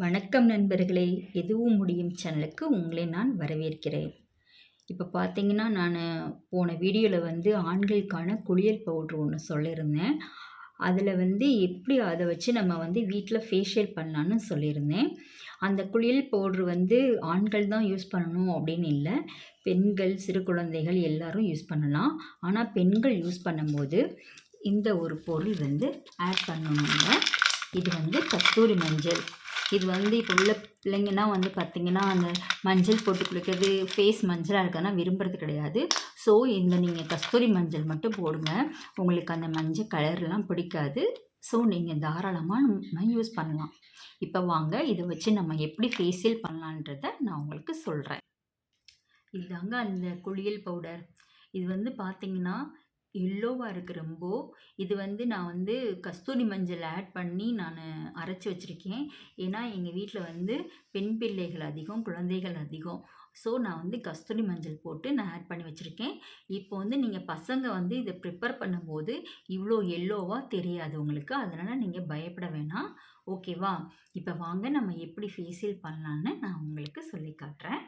வணக்கம் நண்பர்களே. எதுவும் முடியும் சேனலுக்கு உங்களை நான் வரவேற்கிறேன். இப்போ பார்த்தீங்கன்னா நான் போன வீடியோவில் வந்து ஆண்களுக்கான குளியல் பவுட்ரு ஒன்று சொல்லியிருந்தேன். அதில் வந்து எப்படி அதை வச்சு நம்ம வந்து வீட்டில் ஃபேஷியல் பண்ணலான்னு சொல்லியிருந்தேன். அந்த குளியல் பவுட்ரு வந்து ஆண்கள் தான் யூஸ் பண்ணணும் அப்படின்னு இல்லை. பெண்கள் சிறு குழந்தைகள் எல்லாரும் யூஸ் பண்ணலாம். ஆனால் பெண்கள் யூஸ் பண்ணும்போது இந்த ஒரு பொருள் வந்து ஆட் பண்ணணுங்க இது வந்து கஸ்தூரி மஞ்சள். இது வந்து இப்போ உள்ள பிள்ளைங்கன்னா வந்து பார்த்திங்கன்னா அந்த மஞ்சள் போட்டு குளிக்கிறது ஃபேஸ் மஞ்சளாக இருக்கனா விரும்புறது கிடையாது. ஸோ இந்த நீங்கள் கஸ்தூரி மஞ்சள் மட்டும் போடுங்க. உங்களுக்கு அந்த மஞ்சள் கலர்லாம் பிடிக்காது. ஸோ நீங்கள் தாராளமாக யூஸ் பண்ணலாம். இப்போ வாங்க இதை வச்சு நம்ம எப்படி ஃபேஷியல் பண்ணலான்றத நான் உங்களுக்கு சொல்கிறேன் இதுதாங்க அந்த குளியல் பவுடர் இது வந்து பார்த்திங்கன்னா எல்லோவாக இருக்குது ரொம்ப. இது வந்து நான் வந்து கஸ்தூரி மஞ்சள் ஆட் பண்ணி நான் அரைச்சி வச்சுருக்கேன். ஏன்னா எங்கள் வீட்டில் வந்து பெண் பிள்ளைகள் அதிகம் குழந்தைகள் அதிகம். ஸோ நான் வந்து கஸ்தூரி மஞ்சள் போட்டு நான் ஆட் பண்ணி வச்சுருக்கேன். இப்போ வந்து நீங்கள் பசங்க வந்து இதை ப்ரிப்பேர் பண்ணும்போது இவ்வளோ எல்லோவாக தெரியாது உங்களுக்கு. அதனால் நீங்கள் பயப்பட வேணாம். ஓகேவா இப்போ வாங்க நம்ம எப்படி ஃபேஷியல் பண்ணலான்னு நான் உங்களுக்கு சொல்லி காட்டுறேன்.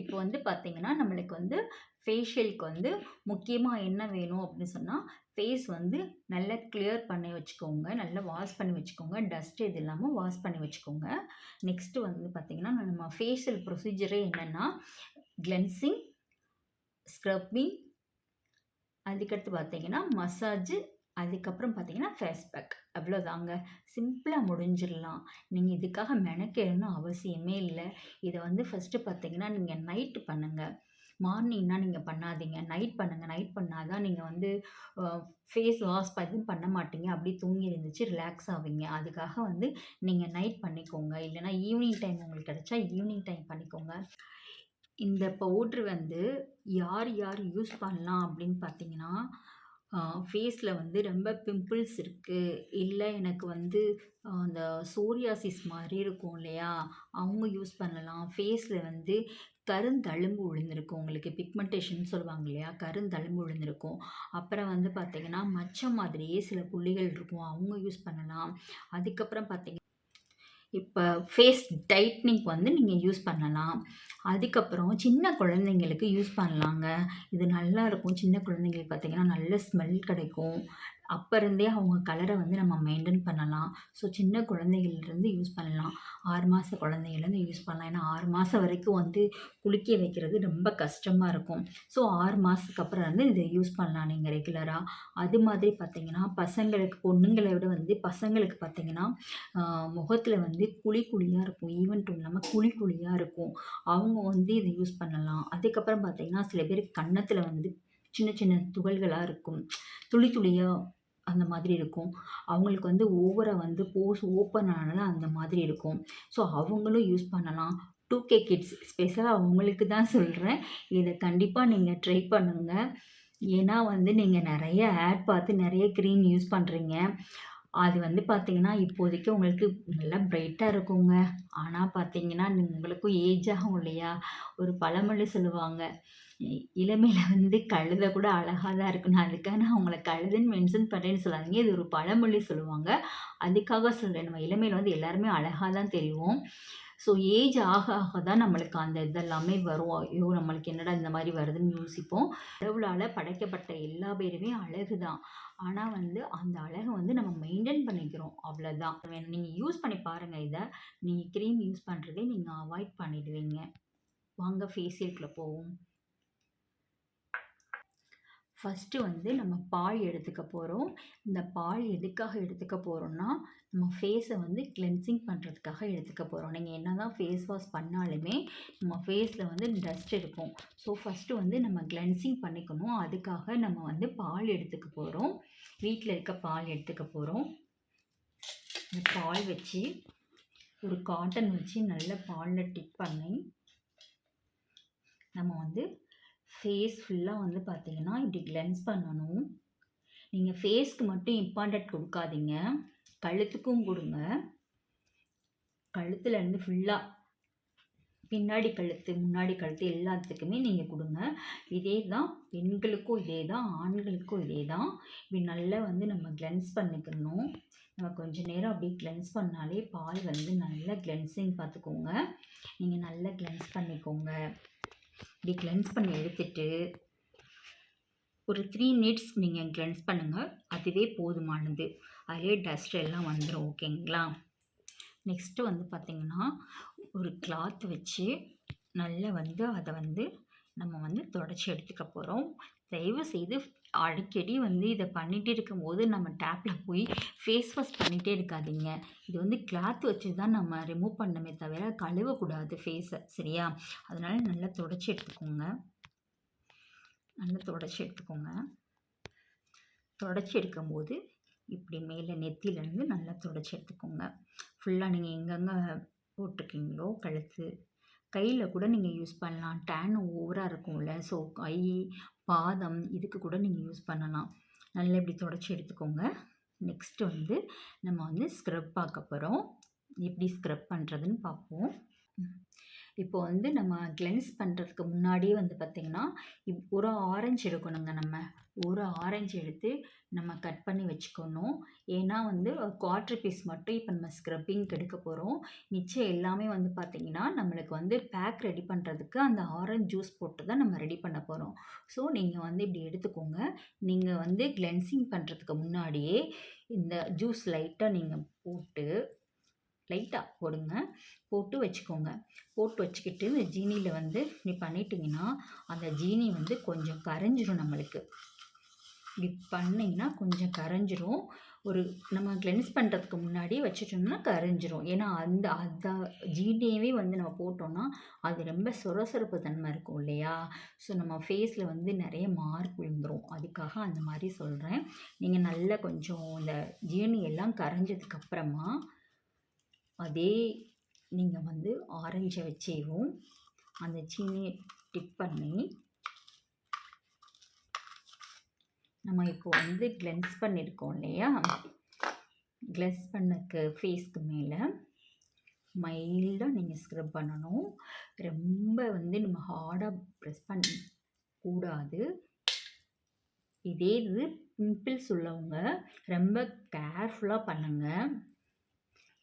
இப்போ வந்து பார்த்திங்கன்னா நம்மளுக்கு வந்து ஃபேஷியலுக்கு வந்து முக்கியமாக என்ன வேணும் அப்படின்னு சொன்னால் ஃபேஸ் வந்து நல்லா கிளியர் பண்ணி வச்சுக்கோங்க. நல்லா வாஷ் பண்ணி வச்சுக்கோங்க. டஸ்ட் இது இல்லாமல் வாஷ் பண்ணி வச்சுக்கோங்க. நெக்ஸ்ட்டு வந்து பார்த்திங்கன்னா நம்ம ஃபேஷியல் ப்ரொசீஜரே என்னென்னா கிளென்சிங் ஸ்க்ரப்பிங் அதுக்கடுத்து பார்த்திங்கன்னா மசாஜு அதுக்கப்புறம் பார்த்தீங்கன்னா ஃபேஸ் பேக் அவ்வளோதாங்க. சிம்பிளாக முடிஞ்சிடலாம். நீங்கள் இதுக்காக மெனக்கெடணும் அவசியமே இல்லை. இதை வந்து ஃபஸ்ட்டு பார்த்தீங்கன்னா நீங்கள் நைட்டு பண்ணுங்கள் மார்னிங்னா நீங்கள் பண்ணாதீங்க. நைட் பண்ணுங்கள் நைட் பண்ணால் தான் நீங்கள் வந்து ஃபேஸ் வாஷ் எதுவும் பண்ண மாட்டீங்க. அப்படியே தூங்கி இருந்துச்சு ரிலாக்ஸ் ஆவீங்க. அதுக்காக வந்து நீங்கள் நைட் பண்ணிக்கோங்க. இல்லைனா ஈவினிங் டைம் உங்களுக்கு கிடச்சா ஈவினிங் டைம் பண்ணிக்கோங்க. இந்த பவுட்ரு வந்து யார் யார் யூஸ் பண்ணலாம் அப்படின்னு பார்த்தீங்கன்னா ஃபேஸில் வந்து ரொம்ப பிம்பிள்ஸ் இருக்குது இல்லை எனக்கு வந்து அந்த சோரியாசிஸ் மாதிரி இருக்கும் இல்லையா? அவங்க யூஸ் பண்ணலாம். ஃபேஸில் வந்து கருந்தழும்பு விழுந்திருக்கும் உங்களுக்கு பிக்மெண்டேஷன் சொல்லுவாங்க இல்லையா? கருந்தழும்பு விழுந்திருக்கும் அப்புறம் வந்து பார்த்திங்கன்னா மச்சம் மாதிரியே சில புள்ளிகள் இருக்கும். அவங்க யூஸ் பண்ணலாம். அதுக்கப்புறம் பார்த்திங்கன்னா இப்போ ஃபேஸ் டைட்னிங் வந்து நீங்கள் யூஸ் பண்ணலாம். அதுக்கப்புறம் சின்ன குழந்தைங்களுக்கு யூஸ் பண்ணலாங்க. இது நல்லா இருக்கும். சின்ன குழந்தைங்களுக்கு பார்த்திங்கன்னா நல்ல ஸ்மெல் கிடைக்கும். அப்போ இருந்தே அவங்க கலரை வந்து நம்ம மெயின்டைன் பண்ணலாம். ஸோ சின்ன குழந்தைகள்லேருந்து யூஸ் பண்ணலாம். ஆறு மாத குழந்தைகள்லேருந்து யூஸ் பண்ணலாம். ஏன்னா ஆறு மாதம் வரைக்கும் வந்து குளிக்க வைக்கிறது ரொம்ப கஷ்டமாக இருக்கும். ஸோ ஆறு மாதத்துக்கு அப்புறம் வந்து இதை யூஸ் பண்ணலாம் நீங்கள் ரெகுலராக அது மாதிரி பார்த்திங்கன்னா பசங்களுக்கு பொண்ணுங்களை விட வந்து பசங்களுக்கு பார்த்திங்கன்னா முகத்தில் வந்து குழி குழியாக இருக்கும். ஈவெண்ட்டும் இல்லாமல் குழி குழியாக இருக்கும். அவங்க வந்து இதை யூஸ் பண்ணலாம். அதுக்கப்புறம் பார்த்திங்கன்னா சில பேர் கன்னத்தில் வந்து சின்ன சின்ன துகள்களாக இருக்கும். துளி துளியாக அந்த மாதிரி இருக்கும். அவங்களுக்கு வந்து ஓவராக வந்து போஸ் ஓப்பன் ஆனால் அந்த மாதிரி இருக்கும். ஸோ அவங்களும் யூஸ் பண்ணலாம். டூ கே கிட்ஸ் ஸ்பெஷலாக அவங்களுக்கு தான் சொல்கிறேன் இதை கண்டிப்பாக நீங்கள் ட்ரை பண்ணுங்கள் ஏன்னா வந்து நீங்கள் நிறைய ஆட் பார்த்து நிறைய க்ரீம் யூஸ் பண்ணுறீங்க அது வந்து பார்த்திங்கன்னா இப்போதைக்கு உங்களுக்கு நல்லா பிரைட்டாக இருக்குங்க. ஆனால் பார்த்தீங்கன்னா உங்களுக்கும் ஏஜ் ஆகும் இல்லையா? ஒரு பழமொழி சொல்லுவாங்க. இளமையில் வந்து கழுத கூட அழகாக தான் இருக்கும் நான் அதுக்காக நான் அவங்கள கழுதுன்னு மென்ஷன் பண்ணுறேன்னு சொல்லாதீங்க இது ஒரு பழமொழி சொல்லுவாங்க. அதுக்காக சொல்கிறேன் நம்ம இளமையில் வந்து எல்லாருமே அழகாக தான் தெரியும் ஸோ ஏஜ் ஆக ஆக தான் நம்மளுக்கு அந்த இதெல்லாமே வரும். ஐயோ நம்மளுக்கு என்னடா இந்த மாதிரி வருதுன்னு யோசிப்போம். கடவுளால் படைக்கப்பட்ட எல்லா பேருமே அழகு தான். ஆனால் வந்து அந்த அழகை வந்து நம்ம மெயின்டைன் பண்ணிக்கிறோம். அவ்வளோதான் நீங்கள் யூஸ் பண்ணி பாருங்கள் இதை. நீங்கள் க்ரீம் யூஸ் பண்ணுறதே நீங்கள் அவாய்ட் பண்ணிடுவீங்க. வாங்க ஃபேஷியலுக்குள்ளே போவோம். ஃபஸ்ட்டு வந்து நம்ம பால் எடுத்துக்க போகிறோம் இந்த பால் எதுக்காக எடுத்துக்க போகிறோம்னா நம்ம ஃபேஸை வந்து கிளென்சிங் பண்ணுறதுக்காக எடுத்துக்க போகிறோம் நீங்கள் என்ன தான் ஃபேஸ் வாஷ் பண்ணாலுமே நம்ம ஃபேஸில் வந்து டஸ்ட் இருக்கும் ஸோ ஃபஸ்ட்டு வந்து நம்ம கிளென்சிங் பண்ணிக்கணும். அதுக்காக நம்ம வந்து பால் எடுத்துக்க போகிறோம் வீட்டில் இருக்க பால் எடுத்துக்க போகிறோம் இந்த பால் வச்சு ஒரு காட்டன் வச்சு நல்ல பாலில் டிப் பண்ணி நம்ம வந்து ஃபேஸ் ஃபுல்லாக வந்து பார்த்திங்கன்னா இப்படி கிளென்ஸ் பண்ணணும். நீங்கள் ஃபேஸ்க்கு மட்டும் இம்பார்ட்டன்ட் கொடுக்காதீங்க. கழுத்துக்கும் கொடுங்க. கழுத்துலேருந்து ஃபுல்லாக பின்னாடி கழுத்து முன்னாடி கழுத்து எல்லாத்துக்குமே நீங்கள் கொடுங்க. இதே தான் பெண்களுக்கும் இதே தான் ஆண்களுக்கும் இதே தான். இப்படி நல்லா வந்து நம்ம கிளென்ஸ் பண்ணிக்கணும். நம்ம கொஞ்ச நேரம் அப்படியே கிளென்ஸ் பண்ணாலே பால் வந்து நல்லா கிளென்சிங் பார்த்துக்கோங்க. நீங்கள் நல்லா கிளென்ஸ் பண்ணிக்கோங்க. இப்படி கிளென்ஸ் பண்ணி எடுத்துட்டு ஒரு த்ரீ மினிட்ஸ் நீங்கள் கிளென்ஸ் பண்ணுங்கள் அதுவே போதுமானது. அதிலே டஸ்ட் எல்லாம் வந்துடும் ஓகேங்களா நெக்ஸ்ட்டு வந்து பார்த்திங்கன்னா ஒரு கிளாத் வச்சு நல்லா வந்து அதை வந்து நம்ம வந்து தொடச்சி எடுத்துக்க போகிறோம் தயவு செய்து அடிக்கடி வந்து இதை பண்ணிகிட்டே இருக்கும்போது நம்ம டேப்பில் போய் ஃபேஸ் வாஷ் பண்ணிகிட்டே இருக்காதீங்க. இது வந்து கிளாத் வச்சு தான் நம்ம ரிமூவ் பண்ணமே தவிர கழுவக்கூடாது ஃபேஸை சரியா? அதனால் நல்லா துடைச்சி எடுத்துக்கோங்க. நல்லா துடைச்சி எடுத்துக்கோங்க. தொடச்சி எடுக்கும்போது இப்படி மேலே நெத்தியிலேருந்து நல்லா தொடச்சி எடுத்துக்கோங்க. ஃபுல்லாக நீங்கள் எங்கெங்கே போட்டிருக்கீங்களோ கழுத்து கையில் கூட நீங்கள் யூஸ் பண்ணலாம். டேன் ஓவராக இருக்கும்ல ஸோ கை பாதம் இதுக்கு கூட நீங்கள் யூஸ் பண்ணலாம். நல்லா இப்படி தொடச்சி எடுத்துக்கோங்க. நெக்ஸ்ட்டு வந்து நம்ம வந்து ஸ்க்ரப் பார்க்க போகிறோம் எப்படி ஸ்க்ரப் பண்ணுறதுன்னு பார்ப்போம். இப்போ வந்து நம்ம கிளென்ஸ் பண்ணுறதுக்கு முன்னாடியே வந்து பார்த்திங்கன்னா இப் ஒரு ஆரஞ்சு எடுக்கணுங்க நம்ம. ஒரு ஆரஞ்சு எடுத்து நம்ம கட் பண்ணி வச்சுக்கணும். ஏன்னா வந்து குவாட்ரு பீஸ் மட்டும் இப்போ நம்ம ஸ்க்ரப்பிங்க்கு எடுக்க போகிறோம் மிச்சம் எல்லாமே வந்து பார்த்திங்கன்னா நம்மளுக்கு வந்து பேக் ரெடி பண்ணுறதுக்கு அந்த ஆரஞ்சு ஜூஸ் போட்டு தான் நம்ம ரெடி பண்ண போகிறோம் ஸோ நீங்கள் வந்து இப்படி எடுத்துக்கோங்க. நீங்கள் வந்து கிளென்சிங் பண்ணுறதுக்கு முன்னாடியே இந்த ஜூஸ் லைட்டாக நீங்கள் போட்டு லைட்டாக போடுங்க. போட்டு வச்சுக்கோங்க. போட்டு வச்சுக்கிட்டு இந்த ஜீனியில் வந்து நீ பண்ணிட்டீங்கன்னா அந்த ஜீனி வந்து கொஞ்சம் கரைஞ்சிரும் நம்மளுக்கு. இப்படி பண்ணிங்கன்னா கொஞ்சம் கரைஞ்சிரும். ஒரு நம்ம கிளென்ஸ் பண்ணுறதுக்கு முன்னாடி வச்சுட்டோம்னா கரைஞ்சிரும். ஏன்னா அந்த அந்த ஜீனியவே வந்து நம்ம போட்டோம்னா அது ரொம்ப சொரசொரப்பு தன்மை இருக்கும் இல்லையா? ஸோ நம்ம ஃபேஸில் வந்து நிறைய மார்க் விழுந்துடும் அதுக்காக அந்த மாதிரி சொல்கிறேன் நீங்கள் நல்லா கொஞ்சம் இந்த ஜீனி எல்லாம் கரைஞ்சதுக்கப்புறமா அதே நீங்கள் வந்து ஆரஞ்சை வச்சேவும் அந்த சீனியை டிப் பண்ணி நம்ம இப்போ வந்து கிளென்ஸ் பண்ணியிருக்கோம் இல்லையா? கிளென்ஸ் பண்ணக்கு ஃபேஸ்க்கு மேலே மைல்டாக நீங்கள் ஸ்க்ரப் பண்ணணும். ரொம்ப வந்து நம்ம ஹார்டாக ப்ரெஸ் பண்ண கூடாது இதே இது பிம்பிள்ஸ் உள்ளவங்க ரொம்ப கேர்ஃபுல்லாக பண்ணுங்கள்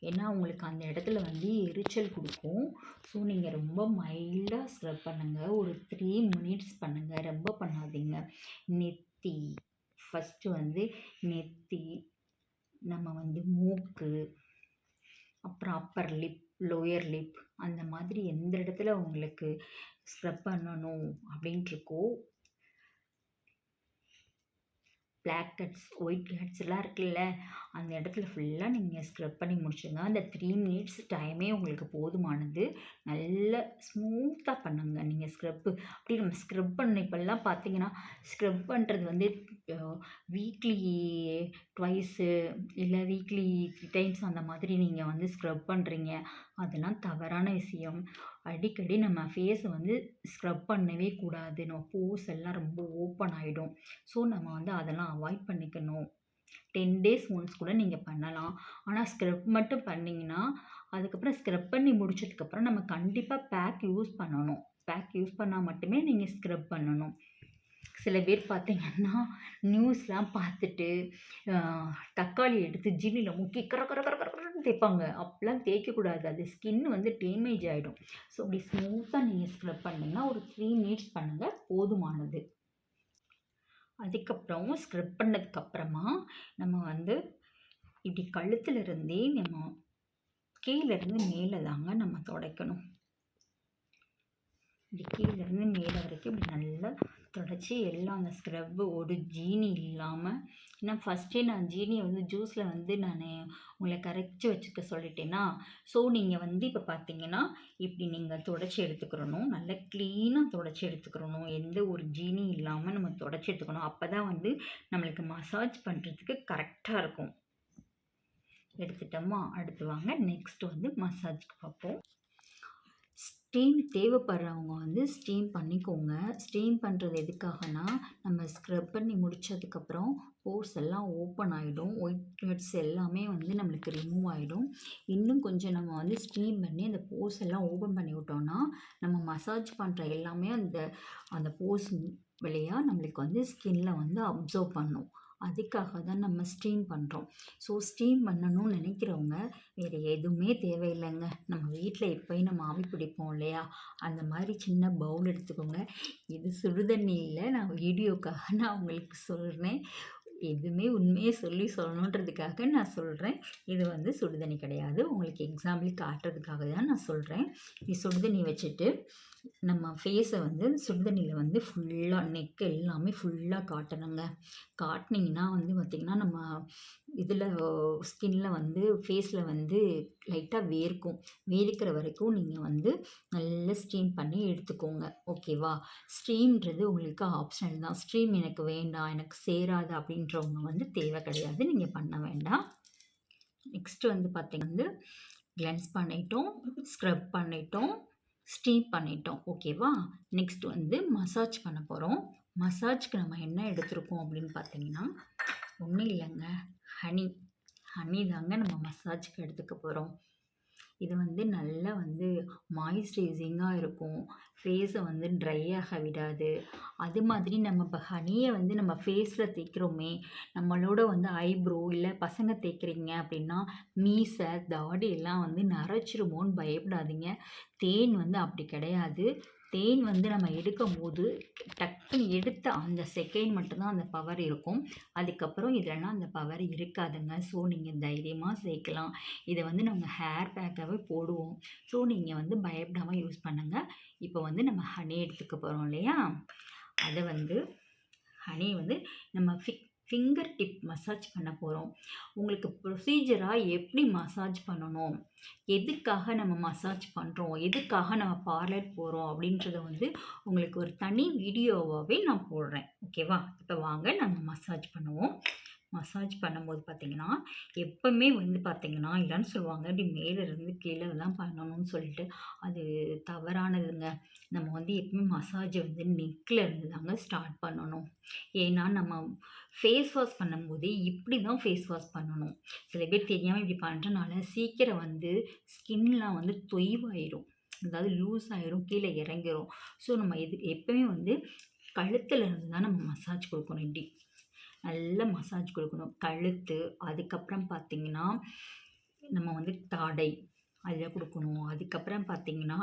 ஏன்னா உங்களுக்கு அந்த இடத்துல வந்து எரிச்சல் கொடுக்கும். ஸோ நீங்கள் ரொம்ப மைல்டாக ஸ்க்ரப் பண்ணுங்கள் ஒரு த்ரீ மினிட்ஸ் பண்ணுங்கள் ரொம்ப பண்ணாதீங்க. நெத்தி. ஃபஸ்ட்டு வந்து நெத்தி நம்ம வந்து மூக்கு அப்புறம் அப்பர் லிப் லோயர் லிப் அந்த மாதிரி எந்த இடத்துல உங்களுக்கு ஸ்க்ரப் பண்ணணும் அப்படின்ட்டுருக்கோ பிளாக் ஹெட்ஸ் ஒயிட் ஹெட்ஸ் எல்லாம் இருக்குல்ல அந்த இடத்துல ஃபுல்லாக நீங்கள் ஸ்க்ரப் பண்ணி முடிச்சுங்க அந்த த்ரீ மினிட்ஸ் டைமே உங்களுக்கு போதுமானது. நல்ல ஸ்மூத்தாக பண்ணுங்க. நீங்கள் ஸ்க்ரப்பு அப்படி நம்ம ஸ்க்ரப் பண்ண இப்போல்லாம் பார்த்தீங்கன்னா ஸ்க்ரப் பண்ணுறது வந்து வீக்லி ட்வைஸு இல்லை வீக்லி த்ரீ டைம்ஸ் அந்த மாதிரி நீங்கள் வந்து ஸ்க்ரப் பண்ணுறீங்க அதெல்லாம் தவறான விஷயம். அடிக்கடி நம்ம ஃபேஸை வந்து ஸ்க்ரப் பண்ணவே கூடாது. நம்ம போர்ஸ் எல்லாம் ரொம்ப ஓப்பன் ஆகிடும் ஸோ நம்ம வந்து அதெல்லாம் அவாய்ட் பண்ணிக்கணும். டென் டேஸ் ஒன்ஸ் கூட நீங்கள் பண்ணலாம். ஆனால் ஸ்க்ரப் மட்டும் பண்ணிங்கன்னா அதுக்கப்புறம் ஸ்க்ரப் பண்ணி முடிச்சதுக்கப்புறம் நம்ம கண்டிப்பாக பேக் யூஸ் பண்ணணும். பேக் யூஸ் பண்ணால் மட்டுமே நீங்கள் ஸ்க்ரப் பண்ணணும். சில பேர் பார்த்தீங்கன்னா நியூஸ்லாம் பார்த்துட்டு தக்காளி எடுத்து ஜில்லியில் முக்கி கர கர கர கரன்னு தேய்ப்பாங்க. அப்படிலாம் தேய்க்கக்கூடாது. அது ஸ்கின் வந்து டேமேஜ் ஆகிடும் ஸோ அப்படி ஸ்மூத்தாக நீங்கள் ஸ்க்ரப் பண்ணிங்கன்னா ஒரு த்ரீ மினிட்ஸ் பண்ணுங்கள் போதுமானது. அதுக்கப்புறம் ஸ்க்ரப் பண்ணதுக்கப்புறமா நம்ம வந்து இப்படி கழுத்தில் இருந்தே நம்ம கீழேருந்து மேலே தாங்க நம்ம துடைக்கணும். இப்படி கீழேருந்து மேலே வரைக்கும் இப்படி நல்லா தொடச்சி எல்லாம் அந்த ஸ்க்ரப்பு ஒரு ஜீனி இல்லாமல் ஏன்னா ஃபஸ்ட்டே நான் ஜீனியை வந்து ஜூஸில் வந்து நான் உங்களை கரைச்சி வச்சுக்க சொல்லிட்டேன்னா ஸோ நீங்கள் வந்து இப்போ பார்த்தீங்கன்னா இப்படி நீங்கள் தொடச்சி எடுத்துக்கிறணும். நல்லா க்ளீனாக தொடச்சி எடுத்துக்கிறணும். எந்த ஒரு ஜீனி இல்லாமல் நம்ம தொடச்சி எடுத்துக்கணும். அப்போ தான் வந்து நம்மளுக்கு மசாஜ் பண்ணுறதுக்கு கரெக்டாக இருக்கும். எடுத்துட்டோமா? அடுத்து வாங்க. நெக்ஸ்ட் வந்து மசாஜ்க்கு பார்ப்போம். ஸ்டீம் தேவைப்படுறவங்க வந்து ஸ்டீம் பண்ணிக்கோங்க. ஸ்டீம் பண்ணுறது எதுக்காகனா நம்ம ஸ்க்ரப் பண்ணி முடித்ததுக்கப்புறம் போர்ஸ் எல்லாம் ஓப்பன் ஆகிடும் ஒயிட் ஹெட்ஸ் எல்லாமே வந்து நம்மளுக்கு ரிமூவ் ஆகிடும் இன்னும் கொஞ்சம் நம்ம வந்து ஸ்டீம் பண்ணி அந்த போர்ஸ் எல்லாம் ஓப்பன் பண்ணி விட்டோம்னா நம்ம மசாஜ் பண்ணுற எல்லாமே அந்த அந்த போர்ஸ் வழியாக நம்மளுக்கு வந்து ஸ்கின்னில் வந்து அப்சர்வ் பண்ணும். அதுக்காக தான் நம்ம ஸ்டீம் பண்ணுறோம் ஸோ ஸ்டீம் பண்ணணும்னு நினைக்கிறவங்க வேறு எதுவுமே தேவையில்லைங்க. நம்ம வீட்டில் எப்போயும் நம்ம ஆவி பிடிப்போம் இல்லையா? அந்த மாதிரி சின்ன பவுல் எடுத்துக்கோங்க. இது சுடுதண்ணி இல்லை நான் வீடியோக்காக நான் உங்களுக்கு சொல்கிறேன் எதுவுமே உண்மையை சொல்லி சொல்லணுன்றதுக்காக நான் சொல்கிறேன் இது வந்து சுடுதண்ணி கிடையாது. உங்களுக்கு எக்ஸாம்பிள் காட்டுறதுக்காக தான் நான் சொல்கிறேன் இது சுடுதண்ணி வச்சுட்டு நம்ம ஃபேஸை வந்து சுடுதண்ணியில் வந்து ஃபுல்லாக நெக் எல்லாமே ஃபுல்லாக காட்டணுங்க. காட்டினீங்கன்னா வந்து பார்த்திங்கன்னா நம்ம இதில் ஸ்கின்ல வந்து ஃபேஸில் வந்து லைட்டாக வேர்க்கும். வேர்க்கிற வரைக்கும் நீங்கள் வந்து நல்லா ஸ்டீம் பண்ணி எடுத்துக்கோங்க. ஓகேவா? ஸ்டீம்ன்றது உங்களுக்கு ஆப்ஷனல் தான். ஸ்ட்ரீம் எனக்கு வேண்டாம் எனக்கு சேராது அப்படின்றவங்க வந்து தேவை கிடையாது. நீங்கள் பண்ண வேண்டாம். நெக்ஸ்ட்டு வந்து பார்த்திங்கன்னா வந்து கிளென்ஸ் பண்ணிட்டோம் ஸ்க்ரப் பண்ணிட்டோம் ஸ்டீம் பண்ணிட்டோம். ஓகேவா? நெக்ஸ்ட் வந்து மசாஜ் பண்ண போகிறோம் மசாஜ்க்கு நம்ம என்ன எடுத்திருக்கோம் அப்படின்னு பார்த்தீங்கன்னா ஒன்றும் இல்லைங்க ஹனி ஹனி தாங்க நம்ம மசாஜ்க்கு எடுத்துக்க போகிறோம் இது வந்து நல்லா வந்து மாய்ஸ்சரைசிங்காக இருக்கும். ஃபேஸை வந்து ட்ரை ஆக விடாது. அது மாதிரி நம்ம இப்போ ஹனியை வந்து நம்ம ஃபேஸில் தேய்க்கிறோமே நம்மளோட வந்து ஐப்ரோ இல்லை பசங்க தேய்க்கிறீங்க அப்படின்னா மீசை தாடி எல்லாம் வந்து நரைச்சிருமோன்னு பயப்படாதீங்க. தேன் வந்து அப்படி கிடையாது. தேன் வந்து நம்ம எடுக்கும் போது டக்குன்னு எடுத்த அந்த செகண்ட் மட்டும்தான் அந்த பவர் இருக்கும். அதுக்கப்புறம் இதெல்லாம் அந்த பவர் இருக்காதுங்க. ஸோ நீங்கள் தைரியமாக சேர்க்கலாம். இதை வந்து நாங்கள் ஹேர் பேக்காகவே போடுவோம். ஸோ நீங்கள் வந்து பயப்படாமல் யூஸ் பண்ணுங்கள் இப்போ வந்து நம்ம ஹனி எடுத்துக்க போகிறோம் இல்லையா? அதை வந்து ஹனி வந்து நம்ம ஃபிக் ஃபிங்கர் டிப் மசாஜ் பண்ண போகிறோம் உங்களுக்கு ப்ரொசீஜராக எப்படி மசாஜ் பண்ணணும்? எதுக்காக நம்ம மசாஜ் பண்ணுறோம் எதுக்காக நம்ம பார்லர் போகிறோம் அப்படின்றத வந்து உங்களுக்கு ஒரு தனி வீடியோவாகவே நான் போடுறேன். ஓகேவா இப்போ வாங்க நம்ம மசாஜ் பண்ணுவோம். மசாஜ் பண்ணும்போது பார்த்திங்கன்னா எப்போவுமே வந்து பார்த்திங்கன்னா இல்லைன்னு சொல்லுவாங்க. இப்படி மேலேருந்து கீழே தான் பண்ணணும்னு சொல்லிட்டு அது தவறானதுங்க. நம்ம வந்து எப்பவுமே மசாஜை வந்து நெக்கில் இருந்து தாங்க ஸ்டார்ட் பண்ணணும். ஏன்னா நம்ம ஃபேஸ் வாஷ் பண்ணும்போது இப்படி தான் ஃபேஸ் வாஷ் பண்ணணும். சில பேர் தெரியாமல் இப்படி பண்ணுறனால சீக்கிரம் வந்து ஸ்கின்லாம் வந்து தொய்வாயிரும். அதாவது லூஸ் ஆகிரும் கீழே இறங்கிரும். ஸோ நம்ம இது எப்போவுமே வந்து கழுத்தில் இருந்து தான் நம்ம மசாஜ் கொடுக்கணும். இப்படி நல்ல மசாஜ் கொடுக்கணும். கழுத்து அதுக்கப்புறம் பார்த்திங்கன்னா நம்ம வந்து தாடை அதில் கொடுக்கணும். அதுக்கப்புறம் பார்த்திங்கன்னா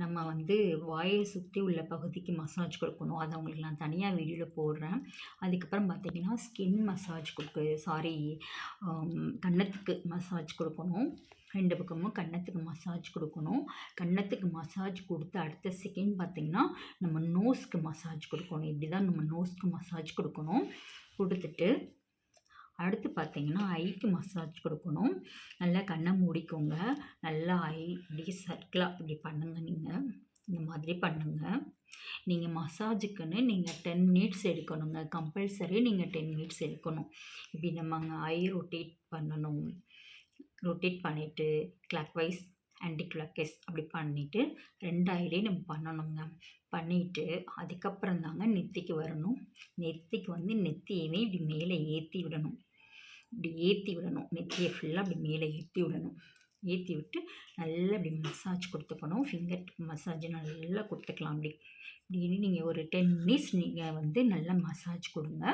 நம்ம வந்து வாயை சுற்றி உள்ள பகுதிக்கு மசாஜ் கொடுக்கணும். அதை அவங்களுக்கு நான் தனியாக வீடியோவில் போடுறேன். அதுக்கப்புறம் பார்த்திங்கன்னா ஸ்கின் மசாஜ் கொடுக்கு சாரி கன்னத்துக்கு மசாஜ் கொடுக்கணும். ரெண்டு பக்கமும் கன்னத்துக்கு மசாஜ் கொடுக்கணும். கன்னத்துக்கு மசாஜ் கொடுத்து அடுத்த செகண்ட் பார்த்திங்கன்னா நம்ம நோஸ்க்கு மசாஜ் கொடுக்கணும். இப்படி தான் நம்ம நோஸ்க்கு மசாஜ் கொடுக்கணும். கொடுத்துட்டு அடுத்து பார்த்தீங்கன்னா ஐக்கு மசாஜ் கொடுக்கணும். நல்லா கண்ணை மூடிக்கோங்க. நல்லா ஐ இப்படி சர்க்கிளாக இப்படி பண்ணுங்கள் நீங்கள் இந்த மாதிரி பண்ணுங்கள் நீங்கள் மசாஜுக்குன்னு நீங்கள் டென் மினிட்ஸ் எடுக்கணுங்க. கம்பல்சரி நீங்கள் டென் மினிட்ஸ் எடுக்கணும். இப்படி நம்ம ஐ ரொட்டேட் பண்ணணும். ரொட்டேட் பண்ணிவிட்டு கிளாக் வைஸ் ஆன்டி கிளாக்கஸ் அப்படி பண்ணிவிட்டு ரெண்டு ஐலையும் நம்ம பண்ணணுங்க. பண்ணிவிட்டு அதுக்கப்புறம் தாங்க நெத்திக்கு வரணும். நெத்திக்கு வந்து நெத்தியவே இப்படி மேலே ஏற்றி விடணும். இப்படி ஏற்றி விடணும். நெத்தியை ஃபுல்லாக அப்படி மேலே ஏற்றி விடணும். ஏற்றி விட்டு நல்லா இப்படி மசாஜ் கொடுத்துக்கணும் ஃபிங்கர் மசாஜ் நல்லா கொடுத்துக்கலாம். அப்படி இப்படி நீங்கள் ஒரு டென் மினிட்ஸ் நீங்கள் வந்து நல்லா மசாஜ் கொடுங்க.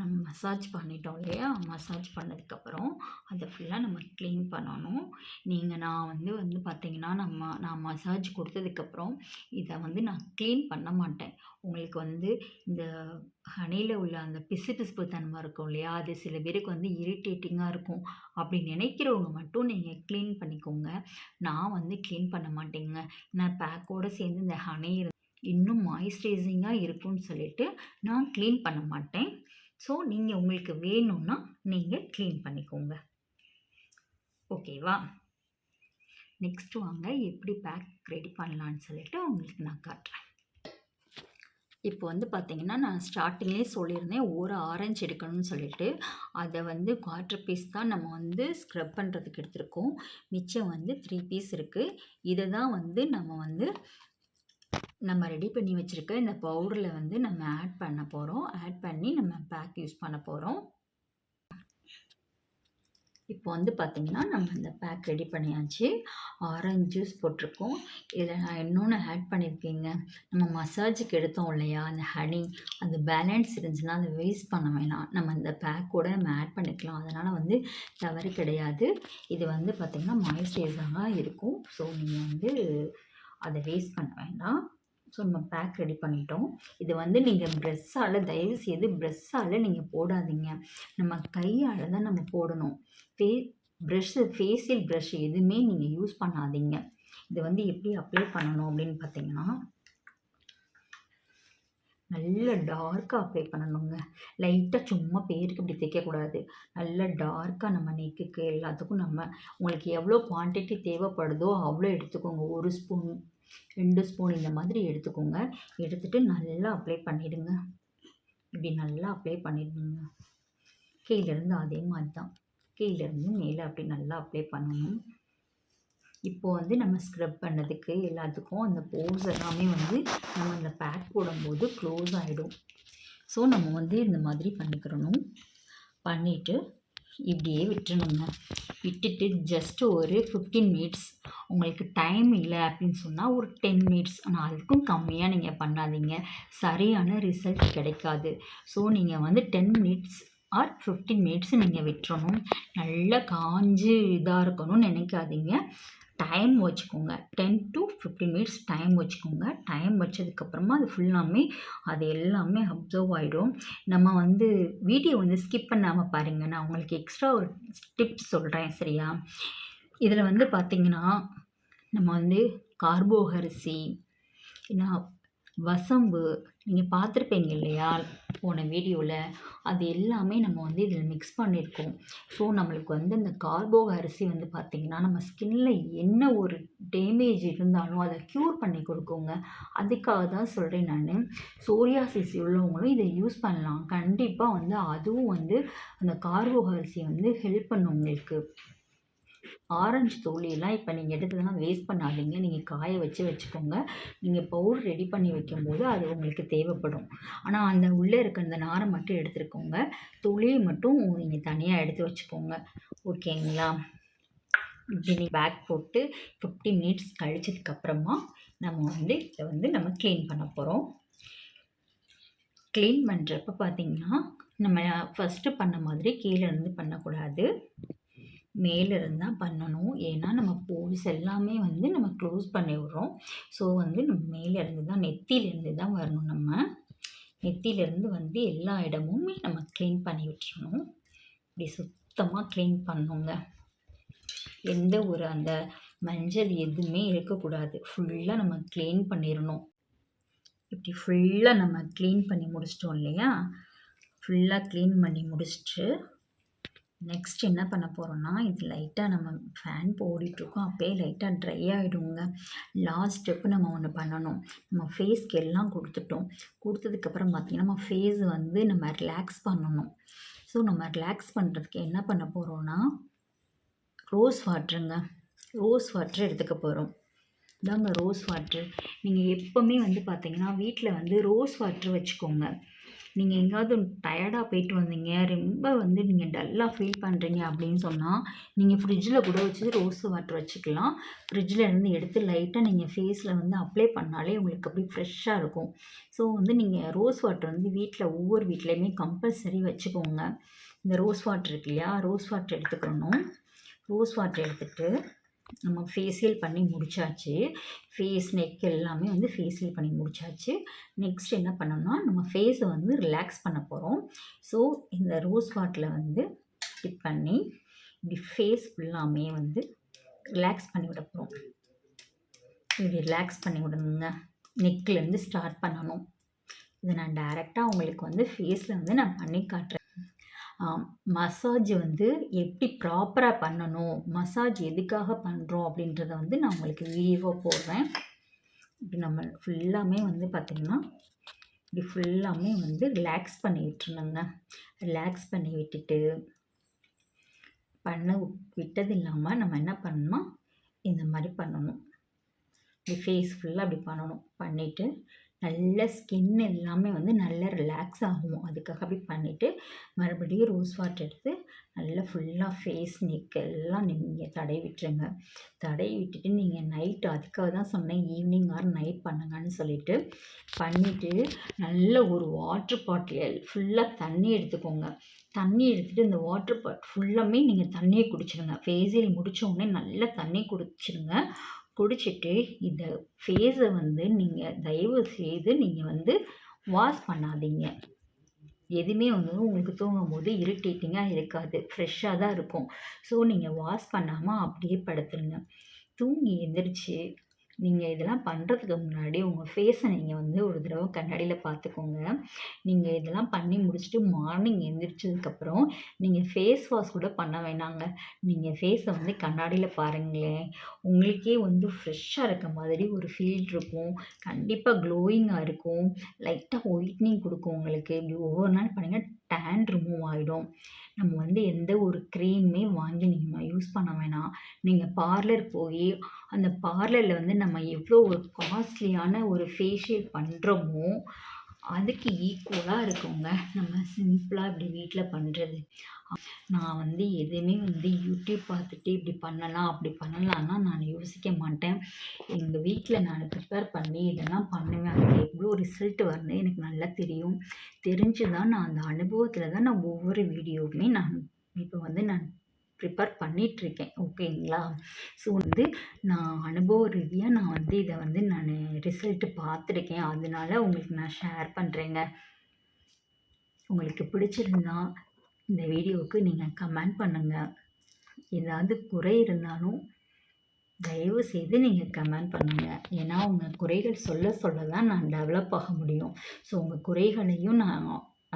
நம்ம மசாஜ் பண்ணிட்டோம் இல்லையா? மசாஜ் பண்ணதுக்கப்புறம் அதை ஃபுல்லாக நம்ம க்ளீன் பண்ணணும். நீங்கள் நான் வந்து வந்து பார்த்திங்கன்னா நம்ம நான் மசாஜ் கொடுத்ததுக்கப்புறம் இதை வந்து நான் க்ளீன் பண்ண மாட்டேன். உங்களுக்கு வந்து இந்த ஹனியில் உள்ள அந்த பிசு பிசுப்பு தன்மை இருக்கும் இல்லையா? அது சில பேருக்கு வந்து இரிட்டேட்டிங்காக இருக்கும். அப்படி நினைக்கிறவங்க மட்டும் நீங்கள் க்ளீன் பண்ணிக்கோங்க. நான் வந்து க்ளீன் பண்ண மாட்டேங்க. நான் பேக்கோடு சேர்ந்து இந்த ஹனி இன்னும் மாய்ஸ்சரைசிங்காக இருக்கும்னு சொல்லிட்டு நான் க்ளீன் பண்ண மாட்டேன். ஸோ நீங்கள் உங்களுக்கு வேணும்னா நீங்கள் க்ளீன் பண்ணிக்கோங்க ஓகேவா நெக்ஸ்ட் வாங்க எப்படி பேக் ரெடி பண்ணலான்னு சொல்லிட்டு உங்களுக்கு நான் காட்டுறேன் இப்போ வந்து பார்த்தீங்கன்னா, நான் ஸ்டார்டிங்லேயே சொல்லியிருந்தேன், ஒரு ஆரஞ்சு எடுக்கணும்னு சொல்லிட்டு. அதை வந்து 1/4 பீஸ் தான் நம்ம வந்து ஸ்க்ரப் பண்ணுறதுக்கு எடுத்திருக்கோம். மிச்சம் வந்து த்ரீ பீஸ் இருக்குது இதை தான் வந்து நம்ம வந்து நம்ம ரெடி பண்ணி வச்சுருக்க இந்த பவுடரில் வந்து நம்ம ஆட் பண்ண போகிறோம் ஆட் பண்ணி நம்ம பேக் யூஸ் பண்ண போகிறோம் இப்போ வந்து பார்த்தீங்கன்னா, நம்ம இந்த பேக் ரெடி பண்ணியாச்சு. ஆரஞ்சு ஜூஸ் போட்டிருக்கோம். இதில் நான் இன்னொன்று ஆட் பண்ணியிருக்கேங்க. நம்ம மசாஜுக்கு எடுத்தோம் இல்லையா? அந்த ஹனி அந்த பேலன்ஸ் இருந்துச்சுன்னா, அதை வேஸ்ட் பண்ண வேணாம். நம்ம இந்த பேக்கோட நம்ம ஆட் பண்ணிக்கலாம். அதனால் வந்து தவறு கிடையாது. இது வந்து பார்த்திங்கன்னா மாய்ஸ்சரைசரா இருக்கும். ஸோ, நீங்கள் வந்து அதை வேஸ்ட் பண்ண வேண்டாம். ஸோ, நம்ம பேக் ரெடி பண்ணிட்டோம். இது வந்து நீங்கள் ப்ரெஸ்ஸால் தயவு தயவுசெய்து ப்ரெஸ்ஸால் நீங்கள் போடாதீங்க. நம்ம கையால் தான் நம்ம போடணும். ஃபே ப்ரெஷ்ஷு ஃபேஷியல் ப்ரெஷ் எதுவுமே நீங்கள் யூஸ் பண்ணாதீங்க. இது வந்து எப்படி அப்ளை பண்ணணும் அப்படின்னு பார்த்தீங்கன்னா நல்ல டார்க்காக அப்ளை பண்ணணுங்க. லைட்டாக சும்மா பேருக்கு இப்படி தைக்கக்கூடாது நல்ல டார்க்காக நம்ம நெக்குக்கு எல்லாத்துக்கும் நம்ம உங்களுக்கு எவ்வளோ குவான்டிட்டி தேவைப்படுதோ, அவ்வளோ எடுத்துக்கோங்க. ஒரு ஸ்பூன், ரெண்டு ஸ்பூன் இந்த மாதிரி எடுத்துக்கோங்க. எடுத்துட்டு நல்லா அப்ளை பண்ணிவிடுங்க இப்படி நல்லா அப்ளை பண்ணிவிடுங்க கீழேருந்து அதே மாதிரி தான். கீழேருந்து மேலே அப்படி நல்லா அப்ளை பண்ணணும். இப்போ வந்து நம்ம ஸ்க்ரப் பண்ணதுக்கு எல்லாத்துக்கும் அந்த போர்ஸ் எல்லாமே வந்து நம்ம இந்த பேக் போடும்போது க்ளோஸ் ஆகிடும் ஸோ, நம்ம வந்து இந்த மாதிரி பண்ணிக்கிறணும். பண்ணிவிட்டு இப்படியே விட்டுறணுங்க. விட்டுட்டு ஜஸ்ட் ஒரு 15 மினிட்ஸ் உங்களுக்கு டைம் இல்லை அப்படின்னு சொன்னால் ஒரு 10 மினிட்ஸ் ஆனால் அதுக்கும் கம்மியாக நீங்கள் பண்ணாதீங்க. சரியான ரிசல்ட் கிடைக்காது. ஸோ, நீங்கள் வந்து 10 மினிட்ஸ் ஆர் 15 மினிட்ஸ் நீங்கள் விட்டுறணும். நல்லா காஞ்சு இதாக இருக்கணும்னு நினைக்காதீங்க. டைம் வச்சுக்கோங்க. 10 டூ 15 மினிட்ஸ் டைம் வச்சுக்கோங்க. டைம் வச்சதுக்கப்புறமா அது ஃபுல்லாமே அது எல்லாமே அப்சர்வ் ஆகிடும் நம்ம வந்து வீடியோ வந்து ஸ்கிப் பண்ணாமல் பாருங்கள் நான் உங்களுக்கு எக்ஸ்ட்ரா ஒரு டிப்ஸ் சொல்கிறேன் சரியா? இதில் வந்து பார்த்தீங்கன்னா, நம்ம வந்து கார்போகரிசி வசம்பு நீங்கள் பார்த்துருப்பீங்க இல்லையா? போன வீடியோவில் அது எல்லாமே நம்ம வந்து இதில் மிக்ஸ் பண்ணியிருக்கோம். ஸோ, நம்மளுக்கு வந்து இந்த கார்போக அரிசி வந்து பார்த்திங்கன்னா நம்ம ஸ்கின்னில் என்ன ஒரு டேமேஜ் இருந்தாலும் அதை க்யூர் பண்ணி கொடுக்குங்க. அதுக்காக தான் சொல்கிறேன் நான் சோரியாசிஸ் உள்ளவங்களும் இதை யூஸ் பண்ணலாம். கண்டிப்பாக வந்து அதுவும் வந்து அந்த கார்போக அரிசி வந்து ஹெல்ப் பண்ணும் உங்களுக்கு. ஆரஞ்சு தோலியெல்லாம் இப்போ நீங்கள் எடுத்ததுன்னா வேஸ்ட் பண்ணாதீங்க. நீங்கள் காய வச்சு வச்சுக்கோங்க. நீங்கள் பவுடர் ரெடி பண்ணி வைக்கும்போது அது உங்களுக்கு தேவைப்படும். ஆனால் அந்த உள்ளே இருக்க அந்த நாரை மட்டும் எடுத்துக்கோங்க. தோலியை மட்டும் நீங்கள் தனியாக எடுத்து வச்சுக்கோங்க. ஓகேங்களா? இப்படி பேக் போட்டு 15 மினிட்ஸ் கழிச்சதுக்கப்புறமா நம்ம வந்து இதை வந்து நம்ம க்ளீன் பண்ண போகிறோம் க்ளீன் பண்ணுறப்ப பார்த்தீங்கன்னா, நம்ம ஃபர்ஸ்ட்டு பண்ண மாதிரி கீழே இருந்து பண்ணக்கூடாது. மேலிருந்து தான் பண்ணணும். ஏன்னா, நம்ம போல்ஸ் எல்லாமே வந்து நம்ம க்ளோஸ் பண்ணி விடுறோம். ஸோ, வந்து நம்ம மேலிருந்து தான் நெத்தியிலேருந்து தான் வரணும் நம்ம. நெத்தியிலேருந்து வந்து எல்லா இடமுமே நம்ம க்ளீன் பண்ணி விட்டுறணும். இப்படி சுத்தமாக க்ளீன் பண்ணணுங்க. எந்த ஒரு அந்த மஞ்சள் எதுவுமே இருக்கக்கூடாது. ஃபுல்லாக நம்ம க்ளீன் பண்ணிடணும் இப்படி ஃபுல்லாக நம்ம க்ளீன் பண்ணி முடிச்சிட்டோம் இல்லையா? ஃபுல்லாக க்ளீன் பண்ணி முடிச்சுட்டு, நெக்ஸ்ட் என்ன பண்ண போகிறோம்னா இது லைட்டாக நம்ம ஃபேன் போடிட்டுருக்கோம் அப்போயே அப்பயே ட்ரை ஆகிடுங்க லாஸ்ட் ஸ்டெப்பு நம்ம ஒன்று பண்ணணும். நம்ம ஃபேஸ்க்கு எல்லாம் கொடுத்துட்டோம் கொடுத்ததுக்கப்புறம் பார்த்திங்கன்னா நம்ம ஃபேஸ் வந்து நம்ம ரிலாக்ஸ் பண்ணணும். ஸோ, நம்ம ரிலாக்ஸ் பண்ணுறதுக்கு என்ன பண்ண போகிறோம்னா ரோஸ் வாட்டருங்க. ரோஸ் வாட்டர் எடுத்துக்க போகிறோம் இதாங்க ரோஸ் வாட்ரு நீங்கள் எப்போவுமே வந்து பார்த்தீங்கன்னா, வீட்டில் வந்து ரோஸ் வாட்ரு வச்சுக்கோங்க. நீங்கள் எங்கேயாவது டயர்டாக போயிட்டு வந்தீங்க, ரொம்ப வந்து நீங்கள் டல்லாக ஃபீல் பண்ணுறீங்க அப்படின்னு சொன்னால் நீங்கள் ஃப்ரிட்ஜில் கூட வச்சு ரோஸ் வாட்டர் வச்சுக்கலாம். ஃப்ரிட்ஜில் இருந்து எடுத்து லைட்டாக நீங்கள் ஃபேஸில் வந்து அப்ளை பண்ணாலே உங்களுக்கு அப்படியே ஃப்ரெஷ்ஷாக இருக்கும். ஸோ, வந்து நீங்கள் ரோஸ் வாட்டர் வந்து வீட்டில் ஒவ்வொரு வீட்லேயுமே கம்பல்சரி வச்சுக்கோங்க. இந்த ரோஸ் வாட்டர் இருக்கு இல்லையா? ரோஸ் வாட்டர் எடுத்துக்கிறணும். ரோஸ் வாட்டர் எடுத்துகிட்டு நம்ம ஃபேஷியல் பண்ணி முடித்தாச்சு ஃபேஸ், நெக் எல்லாமே வந்து ஃபேஷியல் பண்ணி முடிச்சாச்சு. நெக்ஸ்ட் என்ன பண்ணோம்னா நம்ம ஃபேஸை வந்து ரிலாக்ஸ் பண்ண போகிறோம் ஸோ, இந்த ரோஸ் வாட்டில் வந்து டிப் பண்ணி, இப்படி ஃபேஸ் ஃபுல்லாமே வந்து ரிலாக்ஸ் பண்ணி விட போகிறோம் இப்படி ரிலாக்ஸ் பண்ணி விடணுங்க. நெக்லேருந்து ஸ்டார்ட் பண்ணணும். இதை நான் டைரெக்டாக உங்களுக்கு வந்து ஃபேஸில் வந்து நான் பண்ணி காட்டுறேன். மசாஜ் வந்து எப்படி ப்ராப்பராக பண்ணணும்? மசாஜ் எதுக்காக பண்ணுறோம் அப்படின்றத வந்து நான் உங்களுக்கு வீடியோவாக போடுறேன். இப்படி நம்ம ஃபுல்லாமே வந்து பார்த்திங்கன்னா இப்படி ஃபுல்லாமே வந்து ரிலாக்ஸ் பண்ணி விட்டுருணுங்க ரிலாக்ஸ் பண்ணி விட்டுட்டு பண்ண விட்டது இல்லாமல் நம்ம என்ன பண்ணணும் இந்த மாதிரி பண்ணணும் இப்படி ஃபேஸ் ஃபுல்லாக அப்படி பண்ணணும் பண்ணிவிட்டு நல்ல ஸ்கின் எல்லாமே வந்து நல்லா ரிலாக்ஸ் ஆகும். அதுக்காக அப்படி பண்ணிவிட்டு மறுபடியும் ரோஸ் வாட்டர் எடுத்து நல்லா ஃபுல்லாக ஃபேஸ் நெக் எல்லாம் நீங்கள் தடவி விட்டுருங்க. தடவி விட்டுட்டு நீங்கள் நைட்டு அதுக்காக தான் சொன்னேன். ஈவினிங் ஆர் நைட் பண்ணுங்கன்னு சொல்லிட்டு பண்ணிவிட்டு நல்ல ஒரு வாட்ரு பாட்டில் ஃபுல்லாக தண்ணி எடுத்துக்கோங்க. தண்ணி எடுத்துகிட்டு இந்த வாட்ரு பாட் ஃபுல்லாமே நீங்கள் தண்ணியை குடிச்சிடுங்க ஃபேஸியல் முடித்த உடனே நல்லா தண்ணி குடிச்சிடுங்க குடிச்சிட்டு இந்த ஃபேஸை வந்து நீங்கள் தயவு செய்து நீங்கள் வந்து வாஷ் பண்ணாதீங்க. எதுவுமே வந்து உங்களுக்கு தூங்கும் போது இரிட்டேட்டிங்காக இருக்காது. ஃப்ரெஷ்ஷாக தான் இருக்கும். ஸோ நீங்கள் வாஷ் பண்ணாமல் அப்படியே படுத்துருங்க. தூங்கி எந்திரிச்சு நீங்கள் இதெல்லாம் பண்ணுறதுக்கு முன்னாடி உங்கள் ஃபேஸை நீங்கள் வந்து ஒரு தடவை கண்ணாடியில் பார்த்துக்கோங்க. நீங்கள் இதெல்லாம் பண்ணி முடிச்சுட்டு மார்னிங் எந்திரிச்சதுக்கப்புறம் நீங்கள் ஃபேஸ் வாஷ் கூட பண்ண வேணாங்க. நீங்கள் ஃபேஸை வந்து கண்ணாடியில் பாருங்களேன். உங்களுக்கே வந்து ஃப்ரெஷ்ஷாக இருக்க மாதிரி ஒரு ஃபீல் இருக்கும். கண்டிப்பாக க்ளோயிங்காக இருக்கும். லைட்டாக ஒயிட்னிங் கொடுக்கும் உங்களுக்கு. இப்படி ஒவ்வொரு நாள் பண்ணிங்கன்னா டேன் ரிமூவ் ஆகிடும் நம்ம வந்து எந்த ஒரு க்ரீமே வாங்கி நீங்கள் யூஸ் பண்ண வேணாம். நீங்கள் பார்லர் போய் அந்த பார்லரில் வந்து நம்ம நம்ம எவ்வளோ ஒரு காஸ்ட்லியான ஒரு ஃபேஷியல் பண்ணுறோமோ அதுக்கு ஈக்குவலாக இருக்குங்க. நம்ம சிம்பிளாக இப்படி வீட்டில் பண்ணுறது நான் வந்து எதுவுமே வந்து யூடியூப் பார்த்துட்டு இப்படி பண்ணலாம் அப்படி பண்ணலான்னா நான் யோசிக்க மாட்டேன். எங்கள் வீட்டில் நான் ப்ரிப்பேர் பண்ணி இதெல்லாம் பண்ணுவேன். அதுக்கு எவ்வளோ ரிசல்ட் வரணும் எனக்கு நல்லா தெரியும். தெரிஞ்சு தான் நான் அந்த அனுபவத்தில் தான் நான் ஒவ்வொரு வீடியோவுமே நான் இப்போ வந்து நான் ப்ரிப்பேர் பண்ணிகிட்ருக்கேன் ஓகேங்களா ஸோ வந்து நான் அனுபவ ரீதியாக நான் வந்து இதை வந்து நான் ரிசல்ட்டு பார்த்துருக்கேன். அதனால உங்களுக்கு நான் ஷேர் பண்ணுறேங்க உங்களுக்கு பிடிச்சிருந்தா இந்த வீடியோவுக்கு நீங்கள் கமெண்ட் பண்ணுங்கள் ஏதாவது குறை இருந்தாலும் தயவு செய்து நீங்கள் கமெண்ட் பண்ணுங்கள் ஏன்னா உங்கள் குறைகள் சொல்ல சொல்ல தான் நான் டெவலப் ஆக முடியும். ஸோ உங்கள் குறைகளையும் நான்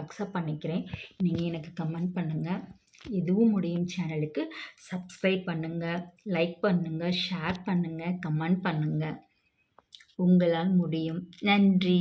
அக்செப்ட் பண்ணிக்கிறேன். நீங்கள் எனக்கு கமெண்ட் பண்ணுங்கள் இதுவும் முடியும் சேனலுக்கு. சப்ஸ்கிரைப் பண்ணுங்கள் லைக் பண்ணுங்கள் ஷேர் பண்ணுங்கள் கமெண்ட் பண்ணுங்கள் உங்களால் முடியும். நன்றி.